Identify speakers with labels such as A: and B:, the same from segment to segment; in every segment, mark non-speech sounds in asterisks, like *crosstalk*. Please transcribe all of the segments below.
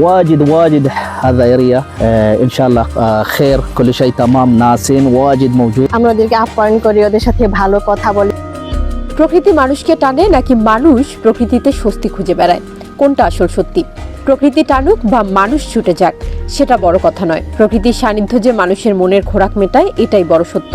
A: واجد واجد هذا اريا آه ان شاء الله آه خير كل شيء تمام ناسين واجد موجود
B: আমরা ওদেরকে আপ্যায়ন করি ওদের সাথে ভালো কথা বলি
C: প্রকৃতি মানুষকে টানে নাকি মানুষ প্রকৃতিতে স্বস্তি খুঁজে বেড়ায় কোনটা আসল সত্যি প্রকৃতি টানুক বা মানুষ ছুটে যাক সেটা বড় কথা নয় প্রকৃতির সান্নিধ্য যে মানুষের মনের খোরাক মেটায় এটাই বড় সত্য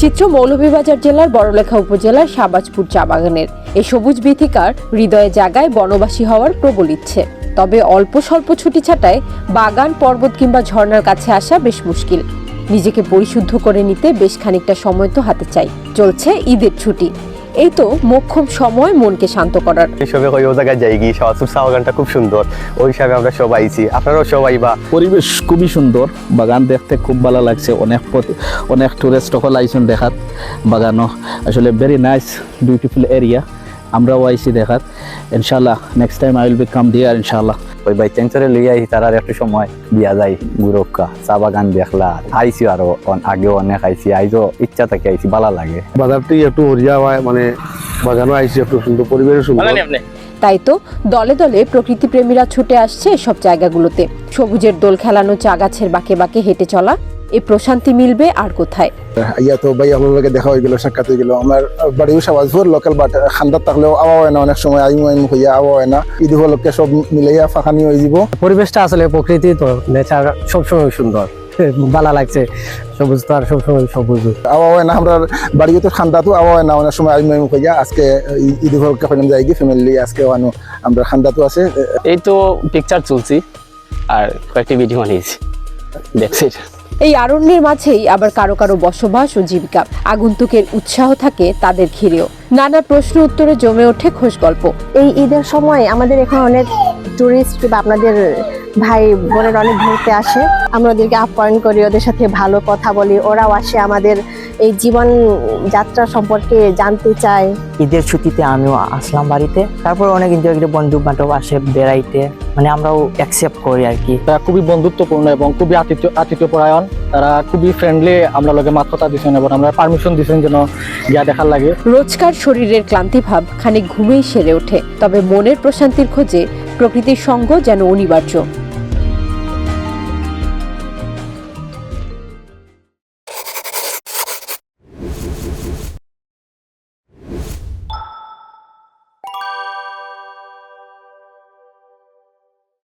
C: চিত্র মৌলভীবাজার জেলার বড়লেখা উপজেলার সাবাজপুর চা বাগানের। এই সবুজ বিথিকার হৃদয়ে জায়গায় বনবাসী হওয়ার প্রবল ইচ্ছে। তবে অল্প স্বল্প ছুটি ছাটায় বাগান, পর্বত কিংবা ঝর্ণার কাছে আসা বেশ মুশকিল। নিজেকে পরিশুদ্ধ করে নিতে বেশ খানিকটা সময় তো হাতে চাই। চলছে ঈদের ছুটি। এই তো মোক্ষম সময় মনকে শান্ত করার।
D: হিসেবে ওই জায়গায় যাই গিয়ে শাহবাজপুর চা খুব সুন্দর। ওই হিসাবে আমরা সবাই আইছি। আপনারাও সবাই বা
A: পরিবেশ খুবই সুন্দর। বাগান দেখতে খুব ভালো লাগছে। অনেক পথ- অনেক টুরিস্ট সকল আইসুন দেখাত। বাগানও আসলে ভেরি নাইস বিউটিফুল এরিয়া আমরাও আইসি দেখাত। ইনশাল্লাহ next time I will be come there ইনশাল্লাহ
D: ওই বাই চেঞ্চরে লইয়া আইছি তার আর একটু সময় দিয়া যাই গুরক্কা চা বাগান দেখলা। আইছি আরও অন- আগেও অনেক আইছি আইজো ইচ্ছা থাকে আইছি ভালো লাগে।
E: বাজারটি একটু হরিয়া হয় মানে বাগানও আইছি একটু সুন্দর পরিবেশ সুন্দর।
C: তাই তো দলে দলে প্রকৃতি প্রেমীরা ছুটে আসছে এসব জায়গাগুলোতে। সবুজের দোল খেলানো চা গাছের বাঁকে বাঁকে হেঁটে চলা। এই প্রশান্তি মিলবে আর কোথায়?
F: ইয়া তো ভাই লগে দেখা হয়ে গেল সাক্ষাৎ হয়ে গেল। আমার বাড়িও সাবাজপুর লোকাল বাট খান্দার থাকলেও আওয়া হয় না অনেক সময় আইমু আইমু হইয়া আওয়া হয় না। ঈদ উপলক্ষে সব মিলাইয়া ফাঁকানি হয়ে যাব
G: পরিবেশটা আসলে প্রকৃতি তো নেচার সবসময় সুন্দর। *laughs* ভালো লাগছে সবুজ তো আর সবসময় সবুজ।
F: আওয়া হয় না আমরা বাড়িও তো খান্দা তো আওয়া হয় না অনেক সময় আইমু আইমু হইয়া আজকে ঈদ উপলক্ষে হইলাম যাই গিয়ে ফ্যামিলি আজকে আনো আমরা খান্দা তো আছে।
H: এই তো পিকচার তুলছি আর কয়েকটি ভিডিও বানিয়েছি। দেখছি
C: এই আরণ্যের মাঝেই আবার কারও কারও বসবাস ও জীবিকা। আগন্তুকের উৎসাহ থাকে তাদের ঘিরেও। নানা প্রশ্ন উত্তরে জমে ওঠে খোশ গল্প
B: এই ঈদের সময় আমাদের এখানে অনেক টুরিস্ট বা আপনাদের ভাই বোনের অনেক ঘুরতে আসে আমরা ওদেরকে আপ্যায়ন করি ওদের সাথে ভালো কথা বলি ওরাও আসে আমাদের এই জীবন যাত্রা সম্পর্কে জানতে চায়।
I: ঈদের ছুটিতে আমিও আসলাম বাড়িতে তারপর অনেক এনজয় করে বন্ধু বান্ধব আসে বেড়াইতে মানে আমরাও অ্যাকসেপ্ট করি আর কি।
A: তারা খুবই বন্ধুত্বপূর্ণ এবং খুবই আতিথ্য আতিথ্যপরায়ণ তারা খুবই ফ্রেন্ডলি আমরা লগে মাত কথা দিচ্ছেন এবং আমরা পারমিশন দিচ্ছেন যেন গিয়া দেখার লাগে।
C: রোজকার শরীরের ক্লান্তিভাব খানিক ঘুমেই সেরে ওঠে তবে মনের প্রশান্তির খোঁজে প্রকৃতির সঙ্গ যেন অনিবার্য।